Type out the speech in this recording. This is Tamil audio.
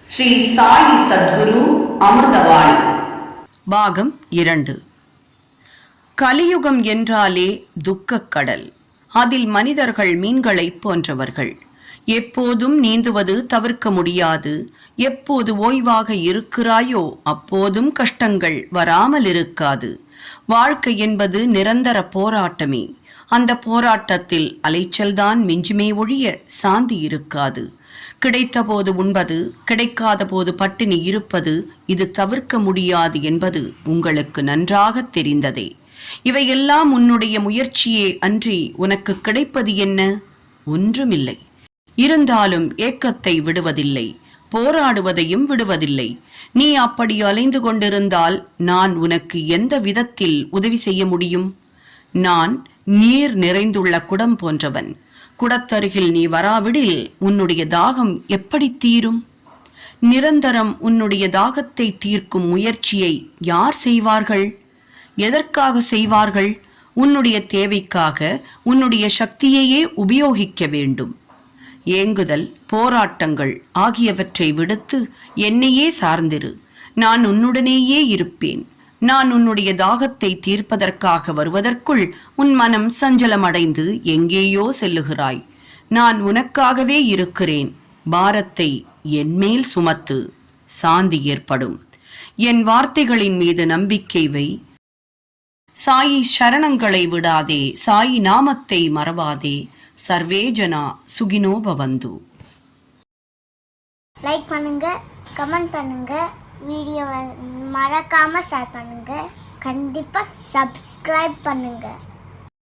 ஸ்ரீ சாயி சத்குரு அமிர்தவாணி பாகம் இரண்டு. கலியுகம் என்றாலே துக்கக் கடல். அதில் மனிதர்கள் மீன்களைப் போன்றவர்கள். எப்போதும் நீந்துவது தவிர்க்க முடியாது. எப்போது ஓய்வாக இருக்கிறாயோ அப்போதும் கஷ்டங்கள் வராமல் இருக்காது. வாழ்க்கை என்பது நிரந்தர போராட்டமே. அந்த போராட்டத்தில் அலைச்சல்தான் மிஞ்சுமே ஒழிய சாந்தி இருக்காது. கிடைத்தபோது உண்பது கிடைக்காத போது பட்டினி இருப்பது இது தவிர்க்க முடியாது என்பது உங்களுக்கு நன்றாக தெரிந்ததே. இவையெல்லாம் உன்னுடைய முயற்சியே அன்றி உனக்கு கிடைப்பது என்ன? ஒன்றுமில்லை. இருந்தாலும் ஏக்கத்தை விடுவதில்லை போராடுவதையும் விடுவதில்லை. நீ அப்படி அலைந்து கொண்டிருந்தால் நான் உனக்கு எந்த விதத்தில் உதவி செய்ய முடியும்? நான் நீர் நிறைந்துள்ள குடம் போன்றவன். குடத்தருகில் நீ வராவிடில் உன்னுடைய தாகம் எப்படி தீரும்? நிரந்தரம் உன்னுடைய தாகத்தை தீர்க்கும் முயற்சியை யார் செய்வார்கள்? எதற்காக செய்வார்கள்? உன்னுடைய தேவைக்காக உன்னுடைய சக்தியையே உபயோகிக்க வேண்டும். ஏங்குதல் போராட்டங்கள் ஆகியவற்றை விடுத்து என்னையே சார்ந்திரு. நான் உன்னுடனேயே இருப்பேன். நான் உன்னுடைய தாகத்தை தீர்ப்பதற்காக வருவதற்குள் உன் மனம் சஞ்சலமடைந்து எங்கேயோ செல்லுகிறாய். நான் உனக்காகவே இருக்கிறேன். பாரத்தை என்மேல் சுமத்து. சாந்தி ஏற்படும். என் வார்த்தைகளின் மீது நம்பிக்கை வை. சாயி சரணங்களை விடாதே. சாயி நாமத்தை மறவாதே. சர்வே ஜனா சுகினோ பவந்து லைக் பண்ணுங்க கமெண்ட் பண்ணுங்க. வீடியோவை மறக்காமல் ஷேர் பண்ணுங்கள் கண்டிப்பாக சப்ஸ்கிரைப் பண்ணுங்கள்